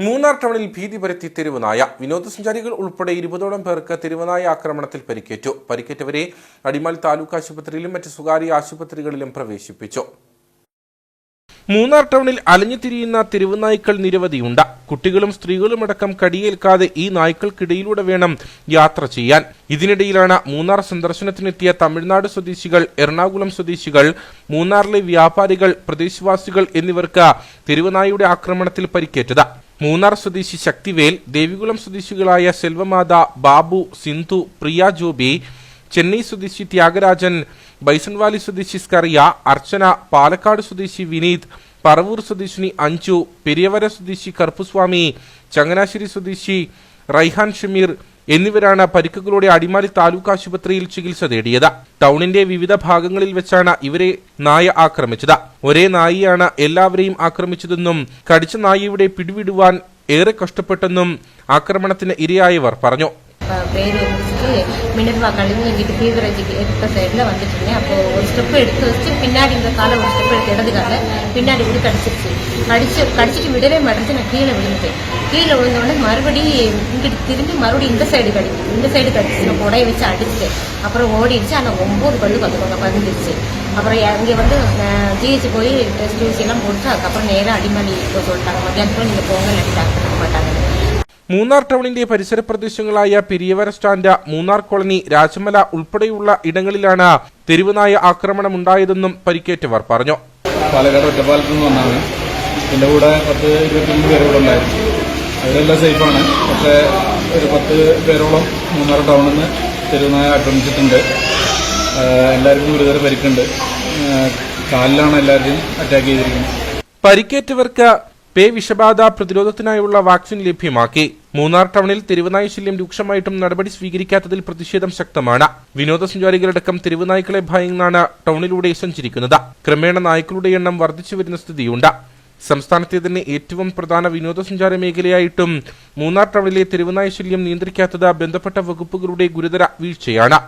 മൂന്നാർ ടൗണിൽ ഭീതി പരത്തി തെരുവുനായ വിനോദസഞ്ചാരികൾ ഉൾപ്പെടെ ഇരുപതോളം പേർക്ക് തെരുവുനായ ആക്രമണത്തിൽ പരിക്കേറ്റു. പരിക്കേറ്റവരെ അടിമാലി താലൂക്ക് ആശുപത്രിയിലും മറ്റ് സ്വകാര്യ ആശുപത്രികളിലും പ്രവേശിപ്പിച്ചു. മൂന്നാർ ടൗണിൽ അലഞ്ഞു തിരിയുന്ന തെരുവുനായ്ക്കൾ നിരവധിയുണ്ട്. കുട്ടികളും സ്ത്രീകളും അടക്കം കടിയേൽക്കാതെ ഈ നായ്ക്കൾക്കിടയിലൂടെ വേണം യാത്ര ചെയ്യാൻ. ഇതിനിടയിലാണ് മൂന്നാർ സന്ദർശനത്തിനെത്തിയ തമിഴ്നാട് സ്വദേശികൾ എറണാകുളം സ്വദേശികൾ മൂന്നാറിലെ വ്യാപാരികൾ പ്രദേശവാസികൾ എന്നിവർക്ക് തെരുവുനായയുടെ ആക്രമണത്തിൽ പരിക്കേറ്റത്. മൂന്നാർ സ്വദേശി ശക്തിവേൽ ദേവികുളം സ്വദേശികളായ സെൽവമാത ബാബു സിന്ധു പ്രിയ ജോബി ചെന്നൈ സ്വദേശി ത്യാഗരാജൻ ബൈസൺവാലി സ്വദേശി സ്കറിയ അർച്ചന പാലക്കാട് സ്വദേശി വിനീത് പറവൂർ സ്വദേശിനി അഞ്ചു പെരിയവര സ്വദേശി കർപ്പുസ്വാമി ചങ്ങനാശ്ശേരി സ്വദേശി റൈഹാൻ ഷമീർ എന്നിവരാണ് പരിക്കുകളോടെ അടിമാലി താലൂക്ക് ആശുപത്രിയിൽ ചികിത്സ തേടിയത്. ടൗണിന്റെ വിവിധ ഭാഗങ്ങളിൽ വെച്ചാണ് ഇവരെ നായ ആക്രമിച്ചത്. ഒരേ നായിയാണ് എല്ലാവരെയും ആക്രമിച്ചതെന്നും കടിച്ച നായയുടെ പിടിവിടുവാൻ ഏറെ കഷ്ടപ്പെട്ടെന്നും ആക്രമണത്തിന് ഇരയായവർ പറഞ്ഞു. பேர் முடிச்சுட்டு மினர்வா கழிஞ்சு எங்கிட்ட ஃபீவரேஜுக்கு எடுத்த சைடில் வந்துட்டு இருந்தேன் அப்போ ஒரு ஸ்டெப் எடுத்து வச்சு பின்னாடி இந்த காலை ஒரு ஸ்டெப் எடுத்து இடதுக்காக பின்னாடி விட்டு கடிச்சிருச்சு. கடிச்சு கடிச்சிட்டு விடவே மாட்டேச்சு நான் கீழே விழுந்துட்டேன். கீழே விழுந்தோடனே மறுபடியும் இங்கிட்டு திரும்பி மறுபடியும் இந்த சைடு கடிச்சு இந்த சைடு கடிச்சு நான் புடைய வச்சு அடிச்சிட்டேன். அப்புறம் ஓடிடுச்சு. ஆனால் ஒம்பது பல்லு பார்த்துக்கோங்க பதிஞ்சிருச்சு. அப்புறம் இங்கே வந்து ஜிஹெச் போய் டெஸ்ட் ஊசி எல்லாம் போட்டு அதுக்கப்புறம் நேராக அடிமணி போக சொல்லிட்டாங்க. மத்தியானத்துல நீங்கள் போங்க இல்லாட்டி டாக்டர் மாட்டாங்க മൂന്നാർ ടൗണിന്റെ പരിസര പ്രദേശങ്ങളായ പെരിയവര സ്റ്റാൻഡ് മൂന്നാർ കോളനി രാജമല ഉൾപ്പെടെയുള്ള ഇടങ്ങളിലാണ് തെരുവുനായ ആക്രമണം ഉണ്ടായതെന്നും പരിക്കേറ്റവർ പറഞ്ഞു. പാലക്കാട് ഒറ്റപ്പാലത്ത് നിന്ന് വന്നാണ്. എന്റെ കൂടെ പത്ത് ഇരുപത്തിരണ്ട് പേര് ഇവിടെ ഉണ്ടായിരുന്നു. അവരെല്ലാം സേഫാണ് പക്ഷേ ഒരു പത്ത് പേരോളം മൂന്നാർ ടൗണിൽ നിന്ന് തെരുവുനായ ആക്രമിച്ചിട്ടുണ്ട്. എല്ലാവർക്കും ഗുരുതര പരിക്കുണ്ട്. കാലിലാണ് എല്ലാവരെയും അറ്റാക്ക് ചെയ്തിരിക്കുന്നത്. പരിക്കേറ്റവർക്ക് പേ വിഷബാധ പ്രതിരോധത്തിനായുള്ള വാക്സിൻ ലഭ്യമാക്കി. മൂന്നാർ ടൗണിൽ തെരുവുനായ ശല്യം രൂക്ഷമായിട്ടും നടപടി സ്വീകരിക്കാത്തതിൽ പ്രതിഷേധം ശക്തമാണ്. വിനോദസഞ്ചാരികളടക്കം തെരുവുനായ്ക്കളെ ഭയന്നാണ് ടൗണിലൂടെ സഞ്ചരിക്കുന്നത്. ക്രമേണ നായ്ക്കളുടെ എണ്ണം വർദ്ധിച്ചു വരുന്ന സ്ഥിതിയുണ്ട്. സംസ്ഥാനത്തെ തന്നെ ഏറ്റവും പ്രധാന വിനോദസഞ്ചാര മേഖലയായിട്ടും മൂന്നാർ ടൗണിലെ തെരുവുനായ ശല്യം നിയന്ത്രിക്കാത്തത് ബന്ധപ്പെട്ട വകുപ്പുകളുടെ ഗുരുതര വീഴ്ചയാണ്.